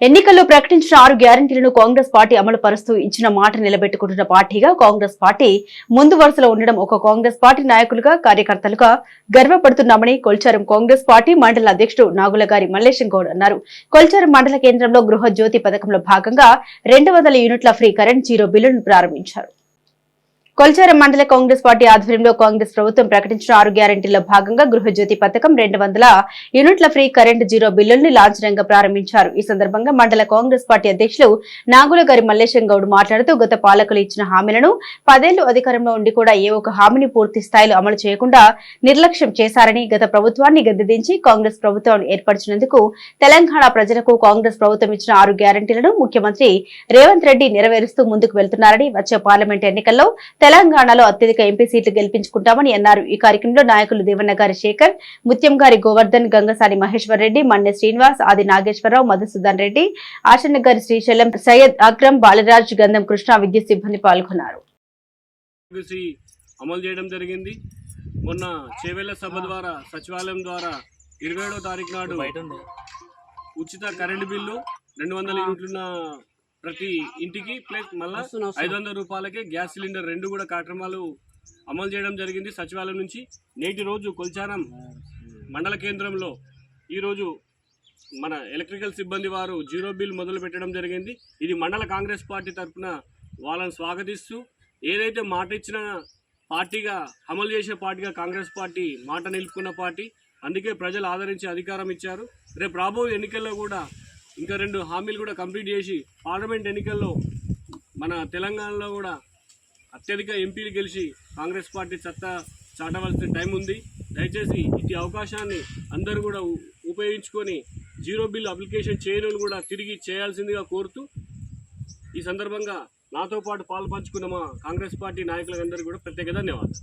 ఎన్నికల్లో ప్రకటించిన ఆరు గ్యారంటీలను కాంగ్రెస్ పార్టీ అమలు పరుస్తూ ఇచ్చిన మాట నిలబెట్టుకుంటున్న పార్టీగా కాంగ్రెస్ పార్టీ ముందు వరుసలో ఉండడం ఒక కాంగ్రెస్ పార్టీ నాయకులుగా కార్యకర్తలుగా గర్వపడుతున్నామని కొల్చారం కాంగ్రెస్ పార్టీ మండల అధ్యక్షుడు నాగుల గారి మల్లేశం గౌడ్ అన్నారు. కొల్చారం మండల కేంద్రంలో గృహ జ్యోతి పథకంలో భాగంగా రెండు వందల యూనిట్ల ఫ్రీ కరెంట్ జీరో బిల్లును ప్రారంభించారు. కొల్చారం మండల కాంగ్రెస్ పార్టీ ఆధ్వర్యంలో కాంగ్రెస్ ప్రభుత్వం ప్రకటించిన ఆరు గ్యారంటీల్లో భాగంగా గృహజ్యోతి పథకం రెండు వందల యూనిట్ల ఫ్రీ కరెంట్ జీరో బిల్లుల్ని లాంఛనంగా ప్రారంభించారు. ఈ సందర్భంగా మండల కాంగ్రెస్ పార్టీ అధ్యక్షులు నాగుల గారి మల్లేశం గౌడ్ మాట్లాడుతూ గత పాలకులు ఇచ్చిన హామీలను పదేళ్ళు అధికారంలో ఉండి కూడా ఏ ఒక్క హామీని పూర్తి స్థాయిలో అమలు చేయకుండా నిర్లక్ష్యం చేశారని గత ప్రభుత్వాన్ని గద్దెదించి కాంగ్రెస్ ప్రభుత్వాన్ని ఏర్పరిచినందుకు తెలంగాణ ప్రజలకు కాంగ్రెస్ ప్రభుత్వం ఇచ్చిన ఆరు గ్యారంటీలను ముఖ్యమంత్రి రేవంత్ రెడ్డి నెరవేరుస్తూ ముందుకు వెళ్తున్నారని వచ్చే పార్లమెంట్ ఎన్నికల్లో తెలంగాణలో అత్యధిక ఎంపీ సీట్లు గెలిపించుకుంటామని అన్నారు. ఈ కార్యక్రమంలో నాయకులు దేవన్న గారి శేఖర్ ముత్యం గారి గోవర్ధన్ గంగసాని మహేశ్వర్ రెడ్డి మన్నె శ్రీనివాస్ ఆది నాగేశ్వరరావు మధుసూదన్ రెడ్డి ఆశన్న గారి శ్రీశైలం సయ్యద్ అక్రమ్ బాలరాజ్ గంధం కృష్ణ విద్యుత్ సిబ్బంది పాల్గొన్నారు. ఆరోగ్యశ్రీ అమలు చేయడం జరిగింది. మొన్న చేవెళ్ళ సభ ద్వారా సచివాలయం ద్వారా ఇరవై ఏడో తారీఖు నాడు ఉచిత కరెంటు బిల్లు రెండు వందల యూనిట్లున్న ప్రతి ఇంటికి ప్లస్ మళ్ళా ఐదు వందల రూపాయలకే గ్యాస్ సిలిండర్ రెండు కూడా కార్యక్రమాలు అమలు చేయడం జరిగింది. సచివాలయం నుంచి నేటి రోజు కొల్చారం మండల కేంద్రంలో. ఈరోజు మన ఎలక్ట్రికల్ సిబ్బంది వారు జీరో బిల్ మొదలు పెట్టడం జరిగింది. ఇది మండల కాంగ్రెస్ పార్టీ తరఫున వాళ్ళని స్వాగతిస్తూ ఏదైతే మాట ఇచ్చిన పార్టీగా అమలు చేసే పార్టీగా కాంగ్రెస్ పార్టీ మాట నిలుపుకున్న పార్టీ. అందుకే ప్రజలు ఆదరించి అధికారం ఇచ్చారు. రేపు రాబోయే ఎన్నికల్లో కూడా ఇంకా రెండు హామీలు కూడా కంప్లీట్ చేసి పార్లమెంట్ ఎన్నికల్లో మన తెలంగాణలో కూడా అత్యధిక ఎంపీలు గెలిచి కాంగ్రెస్ పార్టీ సత్తా చాటవలసిన టైం ఉంది. దయచేసి ఇటు అవకాశాన్ని అందరూ కూడా ఉపయోగించుకొని జీరో బిల్ అప్లికేషన్ చేయని కూడా తిరిగి చేయాల్సిందిగా కోరుతూ ఈ సందర్భంగా నాతో పాటు పాలు పంచుకున్న మా కాంగ్రెస్ పార్టీ నాయకులందరికీ కూడా ప్రత్యేక ధన్యవాదాలు.